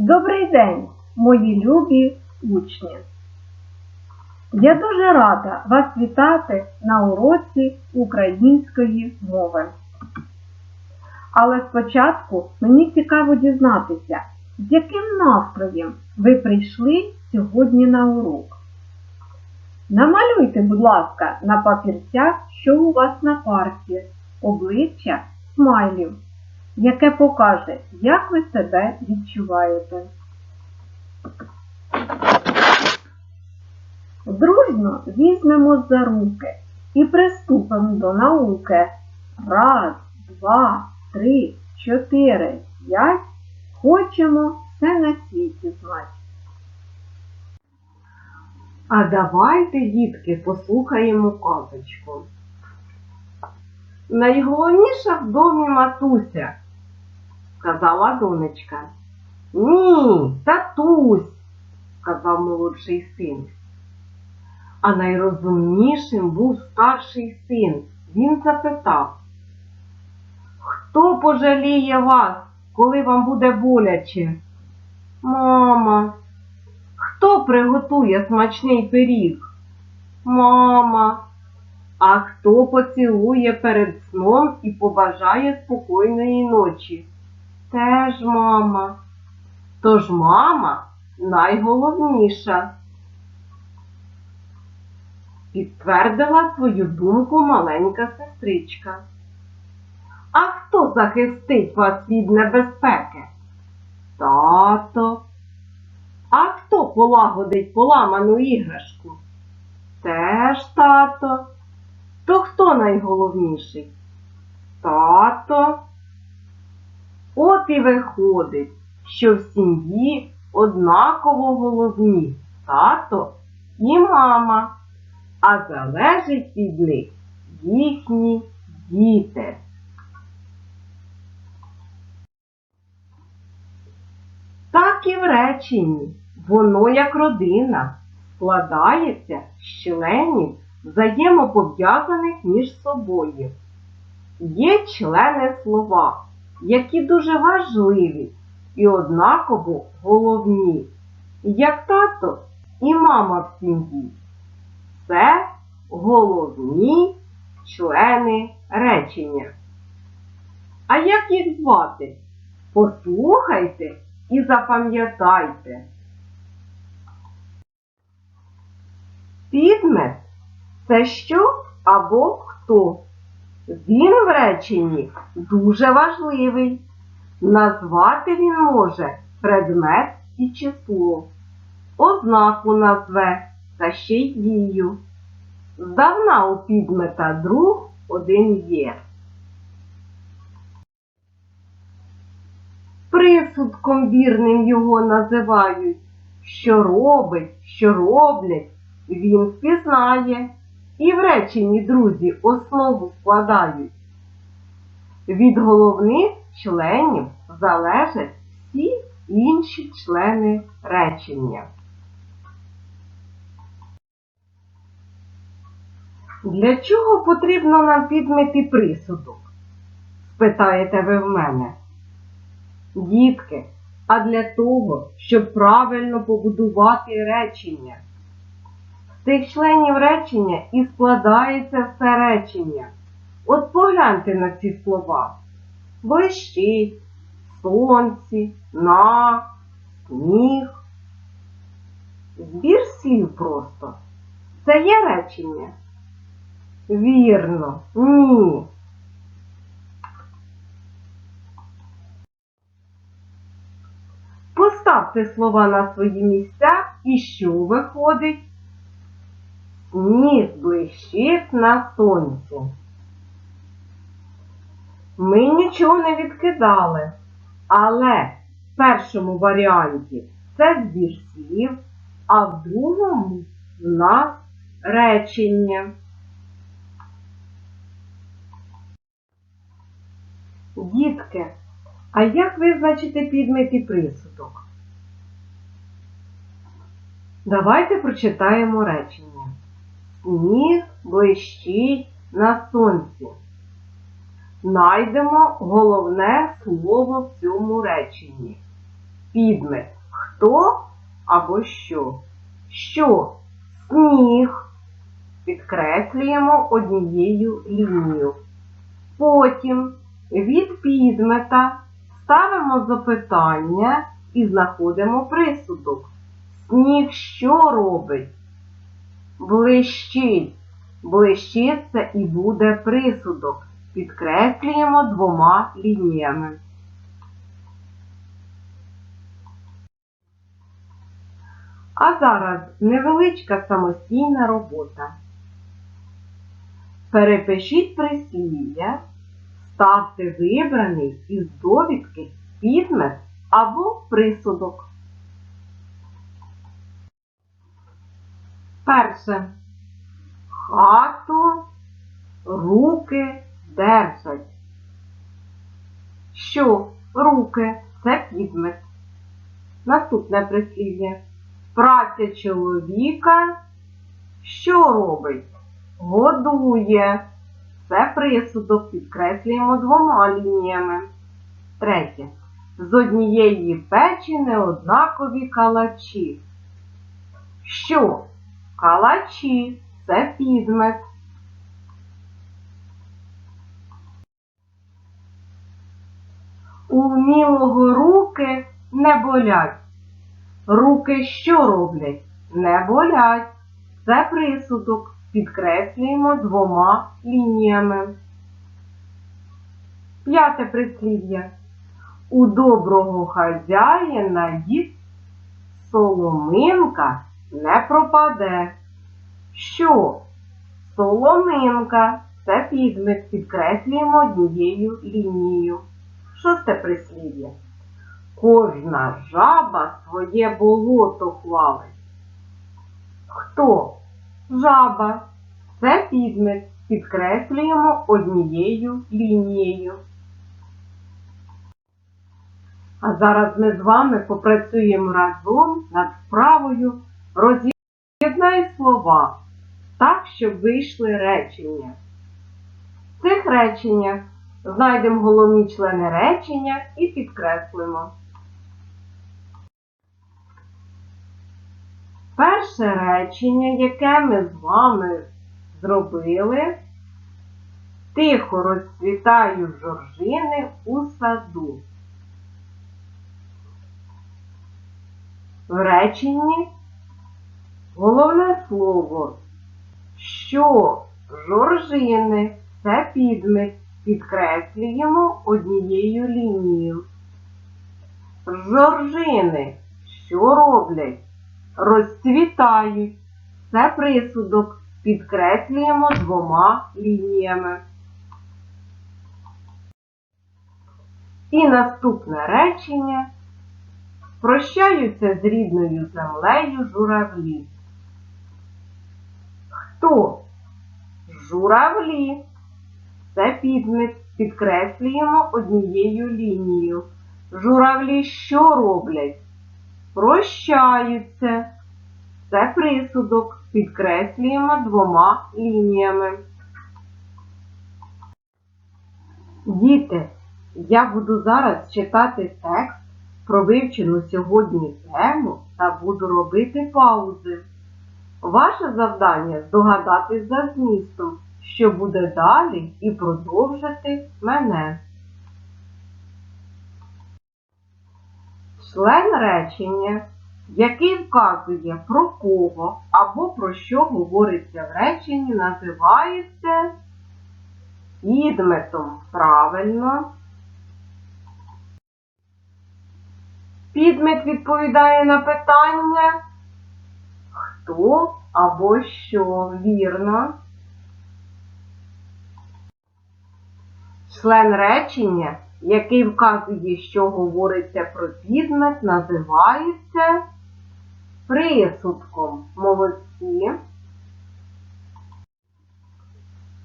Добрий день, мої любі учні! Я дуже рада вас вітати на уроці української мови. Але спочатку мені цікаво дізнатися, з яким настроєм ви прийшли сьогодні на урок. Намалюйте, будь ласка, на папірцях, що у вас на парті, обличчя смайлів, яке покаже, як ви себе відчуваєте. Дружно візьмемо за руки і приступимо до науки. Раз, два, три, чотири, п'ять. Хочемо все на світі знати. А давайте, дітки, послухаємо казочку. Найголовніша в домі матуся, сказала донечка. Ні, татусь, сказав молодший син. А найрозумнішим був старший син. Він запитав, хто пожаліє вас, коли вам буде боляче? Мама. Хто приготує смачний пиріг? Мама. А хто поцілує перед сном і побажає спокійної ночі? Теж мама. Тож мама найголовніша. Підтвердила свою думку маленька сестричка. А хто захистить вас від небезпеки? Тато. А хто полагодить поламану іграшку? Теж тато. То хто найголовніший? Тато. От і виходить, що в сім'ї однаково головні тато і мама, а залежить від них їхні діти. Так і в реченні. Воно як родина складається з членів взаємопов'язаних між собою. Є члени слова, які дуже важливі і однаково головні, як тато і мама в сім'ї. Це головні члени речення. А як їх звати? Послухайте і запам'ятайте. Підмет це що або хто. Він в реченні дуже важливий. Назвати він може предмет і число, ознаку назве та ще й дію. Здавна у підмета друг один є. Присудком вірним його називають. Що робить, що роблять, він впізнає. І в реченні друзі основу складають. Від головних членів залежать всі інші члени речення. Для чого потрібно нам підмити присудок? спитаєте ви в мене. Дітки, а для того, щоб правильно побудувати речення. З тих членів речення і складається все речення. От погляньте на ці слова. Блищить, сонці, на, сніг. Збір слів просто. Це є речення? Вірно, ні. Поставте слова на свої місця і що виходить? Сніг блищить на сонці. Ми нічого не відкидали, але в першому варіанті це збір слів, а в другому в нас речення. Дітки, а як визначити підмет і присудок? Давайте прочитаємо речення. Сніг блищить на сонці. Найдемо головне слово в цьому реченні. Підмет. Хто або що? Що? Сніг. Підкреслюємо однією лінією. Потім від підмета ставимо запитання і знаходимо присудок. Сніг що робить? Блищить. Блищить це і буде присудок. Підкреслюємо двома лініями. А зараз невеличка самостійна робота. Перепишіть прислів'я, ставте вибраний із довідки підмет або присудок. Перше. Хату руки держать. Що руки це підмет. Наступне прислів'я. Праця чоловіка що робить? Годує. Це присудок підкреслюємо двома лініями. Третє. З однієї печі неоднакові калачі. Що? Калачі це підмет. У вмілого руки не болять. Руки що роблять? Не болять. Це присудок. Підкреслюємо двома лініями. П'яте прислів'я. У доброго хазяїна дід соломинка не пропаде. Що? Соломинка. Це підмет. Підкреслюємо однією лінією. Шосте прислів'я. Кожна жаба своє болото хвалить. Хто? Жаба. Це підмет. Підкреслюємо однією лінією. А зараз ми з вами попрацюємо разом над вправою роз'єднай слова так, щоб вийшли речення. В цих реченнях знайдемо головні члени речення і підкреслимо. Перше речення, яке ми з вами зробили, тихо розцвітаю жоржини у саду. В реченні головне слово, що жоржини це підмет, підкреслюємо однією лінією. Жоржини що роблять? розцвітають. Це присудок підкреслюємо двома лініями. І наступне речення. Прощаються з рідною землею журавлі. Хто? Журавлі. Це підмет. Підкреслюємо однією лінією. Журавлі що роблять? прощаються. Це присудок підкреслюємо двома лініями. Діти, я буду зараз читати текст про вивчену сьогодні тему та буду робити паузи. Ваше завдання здогадатись за змістом, що буде далі, і продовжити мене. Член речення, який вказує про кого або про що говориться в реченні, називається підметом. Правильно. Підмет відповідає на питання хто або що вірно. Член речення який вказує, що говориться про підмет, називається присудком. Молодці.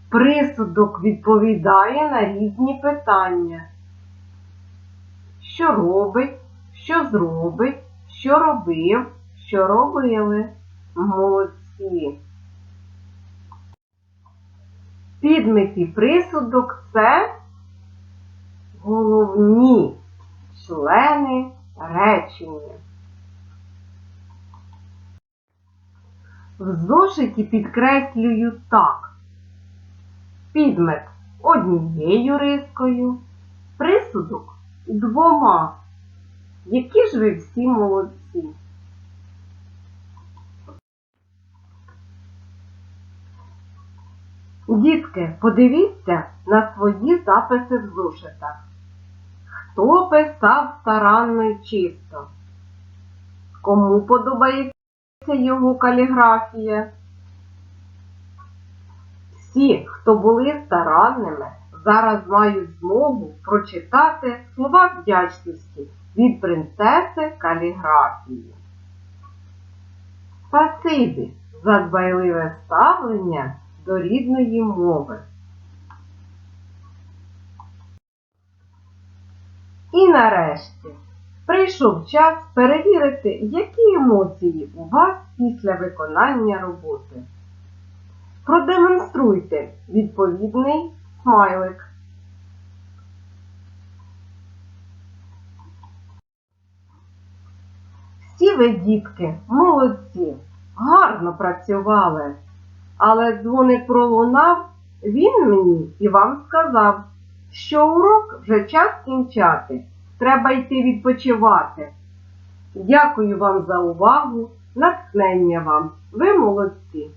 Присудок відповідає на різні питання. Що робить, що зробить, що робив, що робили. Молодці. І присудок це головні члени речення. В зошиті підкреслюю так. Підмет однією рискою, присудок двома. Які ж ви всі молодці. Дітки, подивіться на свої записи в зошитах. Хто писав старанно й чисто? Кому подобається його каліграфія? Всі, хто були старанними, зараз мають змогу прочитати слова вдячності від принцеси каліграфії. Спасибі за дбайливе ставлення до рідної мови. І нарешті прийшов час перевірити, які емоції у вас після виконання роботи. Продемонструйте відповідний смайлик. Всі ви, дітки, молодці, гарно працювали. Але дзвоник пролунав, він мені і вам сказав, що урок вже час кінчати, треба йти відпочивати. Дякую вам за увагу, натхнення вам, ви молодці.